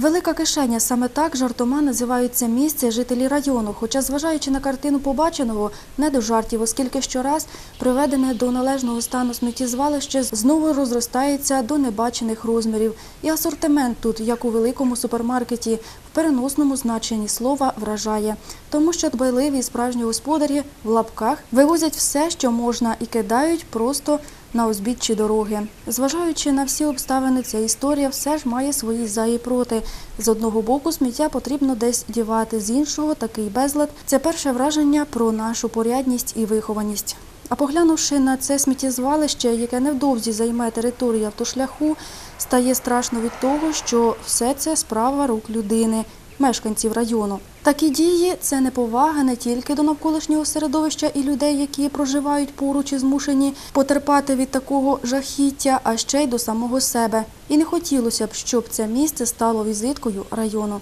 Велика кишеня саме так жартома називають це місце жителі району. Хоча, зважаючи на картину побаченого, не до жартів, оскільки щораз приведене до належного стану сміттєзвалище знову розростається до небачених розмірів. І асортимент тут, як у великому супермаркеті, в переносному значенні слова вражає, тому що дбайливі справжні господарі в лапках вивозять все, що можна, і кидають просто на узбіччі дороги. Зважаючи на всі обставини, ця історія все ж має свої за і проти. З одного боку, сміття потрібно десь дівати, з іншого такий безлад це перше враження про нашу порядність і вихованість. А поглянувши на це сміттєзвалище, яке невдовзі займе територію автошляху, стає страшно від того, що все це справа рук людини, мешканців району. Такі дії це неповага не тільки до навколишнього середовища і людей, які проживають поруч і змушені потерпати від такого жахіття, а ще й до самого себе. І не хотілося б, щоб це місце стало візиткою району.